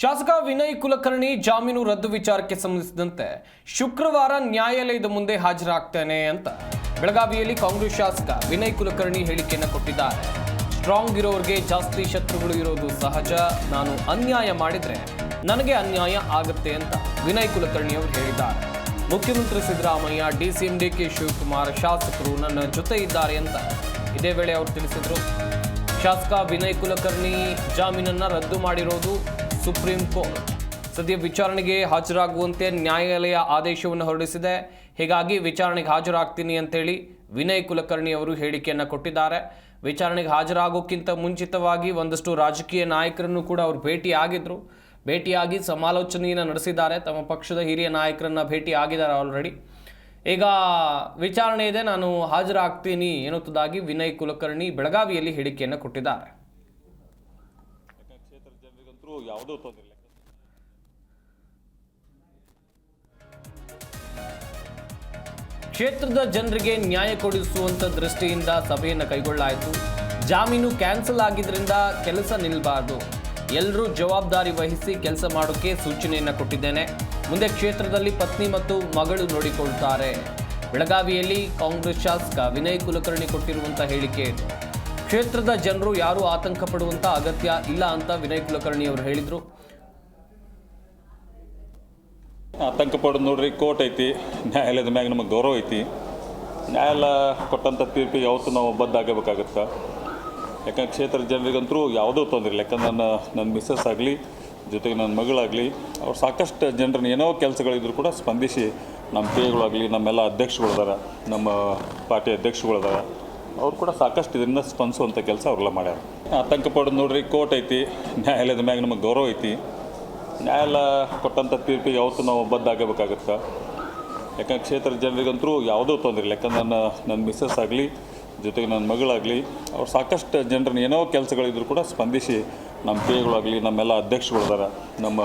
ಶಾಸಕ ವಿನಯ್ ಕುಲಕರ್ಣಿ ಜಾಮೀನು ರದ್ದು ವಿಚಾರಕ್ಕೆ ಸಂಬಂಧಿಸಿದಂತೆ ಶುಕ್ರವಾರ ನ್ಯಾಯಾಲಯದ ಮುಂದೆ ಹಾಜರಾಗ್ತೇನೆ ಅಂತ ಬೆಳಗಾವಿಯಲ್ಲಿ ಕಾಂಗ್ರೆಸ್ ಶಾಸಕ ವಿನಯ್ ಕುಲಕರ್ಣಿ ಹೇಳಿಕೆಯನ್ನು ಕೊಟ್ಟಿದ್ದಾರೆ. ಸ್ಟ್ರಾಂಗ್ ಇರೋರಿಗೆ ಜಾಸ್ತಿ ಶತ್ರುಗಳು ಇರೋದು ಸಹಜ. ನಾನು ಅನ್ಯಾಯ ಮಾಡಿದ್ರೆ ನನಗೆ ಅನ್ಯಾಯ ಆಗುತ್ತೆ ಅಂತ ವಿನಯ್ ಕುಲಕರ್ಣಿ ಅವರು ಹೇಳಿದ್ದಾರೆ. ಮುಖ್ಯಮಂತ್ರಿ Siddaramaiah DCM D K Shivakumar ಶಾಸಕರು ನನ್ನ ಜೊತೆ ಇದ್ದಾರೆ ಅಂತ ಇದೇ ವೇಳೆ ಅವರು ತಿಳಿಸಿದರು. ಶಾಸಕ ವಿನಯ್ ಕುಲಕರ್ಣಿ ಜಾಮೀನನ್ನು ರದ್ದು ಮಾಡಿರೋದು ಸುಪ್ರೀಂ ಕೋರ್ಟ್ ಸದ್ಯ ವಿಚಾರಣೆಗೆ ಹಾಜರಾಗುವಂತೆ ನ್ಯಾಯಾಲಯ ಆದೇಶವನ್ನು ಹೊರಡಿಸಿದೆ. ಹೀಗಾಗಿ ವಿಚಾರಣೆಗೆ ಹಾಜರಾಗ್ತೀನಿ ಅಂತೇಳಿ ವಿನಯ್ ಕುಲಕರ್ಣಿ ಅವರು ಹೇಳಿಕೆಯನ್ನು ಕೊಟ್ಟಿದ್ದಾರೆ. ವಿಚಾರಣೆಗೆ ಹಾಜರಾಗೋಕ್ಕಿಂತ ಮುಂಚಿತವಾಗಿ ಒಂದಷ್ಟು ರಾಜಕೀಯ ನಾಯಕರನ್ನು ಕೂಡ ಅವರು ಭೇಟಿ ಆಗಿದ್ರು ಭೇಟಿಯಾಗಿ ಸಮಾಲೋಚನೆಯನ್ನು ನಡೆಸಿದ್ದಾರೆ. ತಮ್ಮ ಪಕ್ಷದ ಹಿರಿಯ ನಾಯಕರನ್ನು ಭೇಟಿ ಆಗಿದ್ದಾರೆ ಆಲ್ರೆಡಿ ಈಗ ವಿಚಾರಣೆ ಇದೆ. ನಾನು ಹಾಜರಾಗ್ತೀನಿ ಎನ್ನುವುದಾಗಿ ವಿನಯ್ ಕುಲಕರ್ಣಿ ಬೆಳಗಾವಿಯಲ್ಲಿ ಹೇಳಿಕೆಯನ್ನು ಕೊಟ್ಟಿದ್ದಾರೆ. ಯಾವುದೂ ತೊಂದರೆ ಇಲ್ಲ. ಕ್ಷೇತ್ರದ ಜನರಿಗೆ ನ್ಯಾಯ ಕೊಡಿಸುವಂತ ದೃಷ್ಟಿಯಿಂದ ಸಭೆಯನ್ನು ಕೈಗೊಳ್ಳಲಾಯಿತು. ಜಾಮೀನು ಕ್ಯಾನ್ಸಲ್ ಆಗಿದ್ದರಿಂದ ಕೆಲಸ ನಿಲ್ಲಬಾರ್ದು ಎಲ್ಲರೂ ಜವಾಬ್ದಾರಿ ವಹಿಸಿ ಕೆಲಸ ಮಾಡೋಕ್ಕೆ ಸೂಚನೆಯನ್ನು ಕೊಟ್ಟಿದ್ದೇನೆ. ಮುಂದೆ ಕ್ಷೇತ್ರದಲ್ಲಿ ಪತ್ನಿ ಮತ್ತು ಮಗಳು ನೋಡಿಕೊಳ್ತಾರೆ. ಬೆಳಗಾವಿಯಲ್ಲಿ ಕಾಂಗ್ರೆಸ್ ಶಾಸಕ ವಿನಯ್ ಕುಲಕರ್ಣಿ ಕೊಟ್ಟಿರುವಂತ ಹೇಳಿಕೆ. ಕ್ಷೇತ್ರದ ಜನರು ಯಾರೂ ಆತಂಕ ಪಡುವಂತ ಅಗತ್ಯ ಇಲ್ಲ ಅಂತ ವಿನಯ್ ಕುಲಕರ್ಣಿ ಅವರು ಹೇಳಿದರು. ಆತಂಕ ಪಡೋದು ನೋಡ್ರಿ, ಕೋರ್ಟ್ ಐತಿ, ನ್ಯಾಯಾಲಯದ ಮ್ಯಾಗ ನಮಗೆ ಗೌರವ ಐತಿ. ನ್ಯಾಯಾಲಯ ಕೊಟ್ಟಂಥ ತೀರ್ಪಿಗೆ ಯಾವತ್ತು ನಾವು ಬದ್ದಾಗಬೇಕಾಗತ್ತೆ ಯಾಕಂದ್ರೆ ಕ್ಷೇತ್ರದ ಜನರಿಗಂತರೂ ಯಾವುದೂ ತೊಂದರೆ ಇಲ್ಲ. ಯಾಕಂದ್ರೆ ನನ್ನ ನನ್ನ ಮಿಸ್ಸಸ್ ಆಗಲಿ, ಜೊತೆಗೆ ನನ್ನ ಮಗಳಾಗಲಿ, ಅವ್ರು ಸಾಕಷ್ಟು ಜನರನ್ನ ಏನೋ ಕೆಲಸಗಳಿದ್ರು ಕೂಡ ಸ್ಪಂದಿಸಿ ನಮ್ಮ ಪಿ ಎಗಳಾಗಲಿ ನಮ್ಮೆಲ್ಲ ಅಧ್ಯಕ್ಷಗಳಿದಾರ ನಮ್ಮ ಪಾರ್ಟಿ ಅಧ್ಯಕ್ಷಗಳಿದಾರ ಅವ್ರು ಕೂಡ ಸಾಕಷ್ಟು ಇದರಿಂದ ಸ್ಪಂದಿಸುವಂಥ ಕೆಲಸ ಅವರೆಲ್ಲ ಮಾಡ್ಯಾರ. ಆತಂಕ ಪಡೋದು ನೋಡ್ರಿ, ಕೋರ್ಟ್ ಐತಿ, ನ್ಯಾಯಾಲಯದ ಮ್ಯಾಗ ನಮಗೆ ಗೌರವ ಐತಿ. ನ್ಯಾಯಾಲಯ ಕೊಟ್ಟಂಥ ತೀರ್ಪಿಗೆ ಯಾವತ್ತೂ ನಾವು ಬದ್ಧಾಗಬೇಕಾಗತ್ತೆ ಯಾಕಂದ್ರೆ ಕ್ಷೇತ್ರದ ಜನರಿಗಂತರೂ ಯಾವುದೂ ತೊಂದರೆ ಇಲ್ಲ. ಯಾಕಂದ್ರೆ ನನ್ನ ನನ್ನ ಮಿಸ್ಸಸ್ ಆಗಲಿ, ಜೊತೆಗೆ ನನ್ನ ಮಗಳಾಗಲಿ, ಅವ್ರು ಸಾಕಷ್ಟು ಜನರನ್ನ ಏನೋ ಕೆಲಸಗಳಿದ್ರು ಕೂಡ ಸ್ಪಂದಿಸಿ ನಮ್ಮ ಪೇಗಳಾಗಲಿ ನಮ್ಮೆಲ್ಲ ಅಧ್ಯಕ್ಷಗಳಿದಾರೆ, ನಮ್ಮ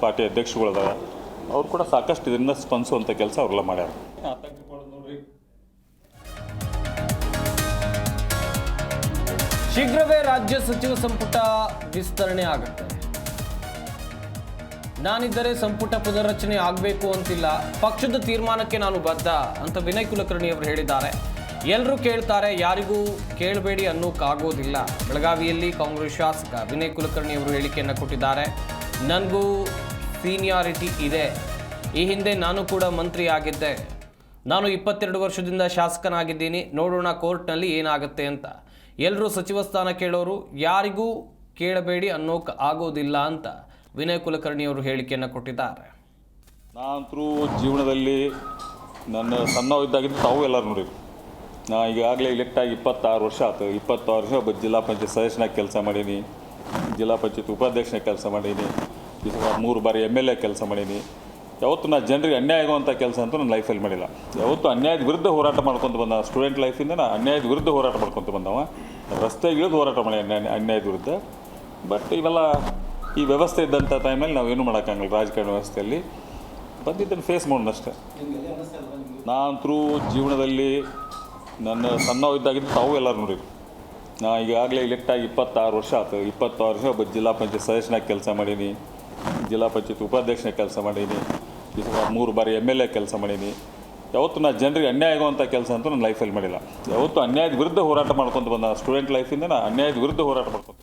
ಪಾರ್ಟಿ ಅಧ್ಯಕ್ಷಗಳಿದಾರ. ಅವ್ರು ಕೂಡ ಸಾಕಷ್ಟು ಇದರಿಂದ ಸ್ಪಂದಿಸುವಂಥ ಕೆಲಸ ಅವರೆಲ್ಲ ಮಾಡ್ಯಾರ. ಶೀಘ್ರವೇ ರಾಜ್ಯ ಸಚಿವ ಸಂಪುಟ ವಿಸ್ತರಣೆ ಆಗುತ್ತೆ. ನಾನಿದ್ದರೆ ಸಂಪುಟ ಪುನರ್ರಚನೆ ಆಗಬೇಕು ಅಂತಿಲ್ಲ. ಪಕ್ಷದ ತೀರ್ಮಾನಕ್ಕೆ ನಾನು ಬದ್ಧ ಅಂತ ವಿನಯ್ ಕುಲಕರ್ಣಿ ಅವರು ಹೇಳಿದ್ದಾರೆ. ಎಲ್ಲರೂ ಕೇಳ್ತಾರೆ, ಯಾರಿಗೂ ಕೇಳಬೇಡಿ ಅನ್ನೋಕ್ಕಾಗೋದಿಲ್ಲ ಬೆಳಗಾವಿಯಲ್ಲಿ ಕಾಂಗ್ರೆಸ್ ಶಾಸಕ ವಿನಯ್ ಕುಲಕರ್ಣಿ ಅವರು ಹೇಳಿಕೆಯನ್ನು ಕೊಟ್ಟಿದ್ದಾರೆ. ನನಗೂ ಸೀನಿಯಾರಿಟಿ ಇದೆ. ಈ ಹಿಂದೆ ನಾನು ಕೂಡ ಮಂತ್ರಿ ಆಗಿದ್ದೆ. ನಾನು ಇಪ್ಪತ್ತೆರಡು ವರ್ಷದಿಂದ ಶಾಸಕನಾಗಿದ್ದೀನಿ. ನೋಡೋಣ ಕೋರ್ಟ್ನಲ್ಲಿ ಏನಾಗುತ್ತೆ ಅಂತ. ಎಲ್ಲರೂ ಸಚಿವ ಸ್ಥಾನ ಕೇಳೋರು ಯಾರಿಗೂ ಕೇಳಬೇಡಿ ಅನ್ನೋಕೆ ಆಗೋದಿಲ್ಲ ಅಂತ ವಿನಯ್ ಕುಲಕರ್ಣಿ ಅವರು ಹೇಳಿಕೆಯನ್ನು ಕೊಟ್ಟಿದ್ದಾರೆ. ನಾನಂತರೂ ಜೀವನದಲ್ಲಿ ನನ್ನ ಸಣ್ಣ ಇದ್ದಾಗಿದ್ದು ತಾವು ಎಲ್ಲರೂ ನೋಡಿ. ನಾ ಈಗಾಗಲೇ ಇಲೆಕ್ಟ್ ಆಗಿ ಇಪ್ಪತ್ತಾರು ವರ್ಷ ಆಯ್ತು ಇಪ್ಪತ್ತಾರು ವರ್ಷ ಒಬ್ಬ ಜಿಲ್ಲಾ ಪಂಚಾಯತ್ ಸದಸ್ಯನಾಗಿ ಕೆಲಸ ಮಾಡೀನಿ. ಜಿಲ್ಲಾ ಪಂಚಾಯತ್ ಉಪಾಧ್ಯಕ್ಷನಾಗಿ ಕೆಲಸ ಮಾಡೀನಿ. ಮೂರು ಬಾರಿ ಎಂ ಎಲ್ ಎ ಕೆಲಸ ಮಾಡೀನಿ. ಯಾವತ್ತೂ ನಾ ಜನರಿಗೆ ಅನ್ಯಾಯ ಆಗುವಂಥ ಕೆಲಸ ಅಂತೂ ನನ್ನ ಲೈಫಲ್ಲಿ ಮಾಡಿಲ್ಲ. ಯಾವತ್ತೂ ಅನ್ಯಾಯದ ವಿರುದ್ಧ ಹೋರಾಟ ಮಾಡ್ಕೊತ ಬಂದ ಸ್ಟೂಡೆಂಟ್ ಲೈಫಿಂದ ನಾನು ಅನ್ಯಾಯದ ವಿರುದ್ಧ ಹೋರಾಟ ಮಾಡ್ಕೊತ ಬಂದವ. ರಸ್ತೆಗೆ ಇಳಿದು ಹೋರಾಟ ಮಾಡಿ ಅನ್ಯಾಯ, ಅನ್ಯಾಯದ ವಿರುದ್ಧ. ಬಟ್ ಇವೆಲ್ಲ ಈ ವ್ಯವಸ್ಥೆ ಇದ್ದಂಥ ಟೈಮಲ್ಲಿ ನಾವು ಏನು ಮಾಡೋಕ್ಕಾಗಲ್ಲ ರಾಜಕಾರಣ ವ್ಯವಸ್ಥೆಯಲ್ಲಿ. ಬಂದಿದ್ದನ್ನು ಫೇಸ್ ಮಾಡೋಣಷ್ಟೇ ನಾನು ನಾನಂತರೂ ಜೀವನದಲ್ಲಿ ನನ್ನ ಸಣ್ಣ ಇದ್ದಾಗಿದ್ದು ತಾವು ಎಲ್ಲರೂ ನೋಡಿ. ನಾ ಈಗಾಗಲೇ ಇಲೆಕ್ಟ್ ಆಗಿ ಇಪ್ಪತ್ತಾರು ವರ್ಷ ಆಯ್ತು ಇಪ್ಪತ್ತಾರು ವರ್ಷ ಒಬ್ಬ ಜಿಲ್ಲಾ ಪಂಚಾಯತ್ ಸದಸ್ಯನಾಗಿ ಕೆಲಸ ಮಾಡೀನಿ. ಜಿಲ್ಲಾ ಪಂಚಾಯತ್ ಉಪಾಧ್ಯಕ್ಷನಾಗಿ ಕೆಲಸ ಮಾಡೀನಿ. ಈ ಸಲ ಮೂರು ಬಾರಿ ಎಂ ಎಲ್ ಎ ಕೆಲಸ ಮಾಡೀನಿ. ಯಾವತ್ತು ನಾ ಜನರಿಗೆ ಅನ್ಯಾಯ ಆಗುವಂಥ ಕೆಲಸ ಅಂತೂ ನನ್ನ ಲೈಫಲ್ಲಿ ಮಾಡಿಲ್ಲ. ಯಾವತ್ತು ಅನ್ಯಾಯದ ವಿರುದ್ಧ ಹೋರಾಟ ಮಾಡ್ಕೊತ ಬಂದ ಸ್ಟೂಡೆಂಟ್ ಲೈಫಿಂದ ನಾನು ಅನ್ಯಾಯದ ವಿರುದ್ಧ ಹೋರಾಟ ಮಾಡ್ಕೊತ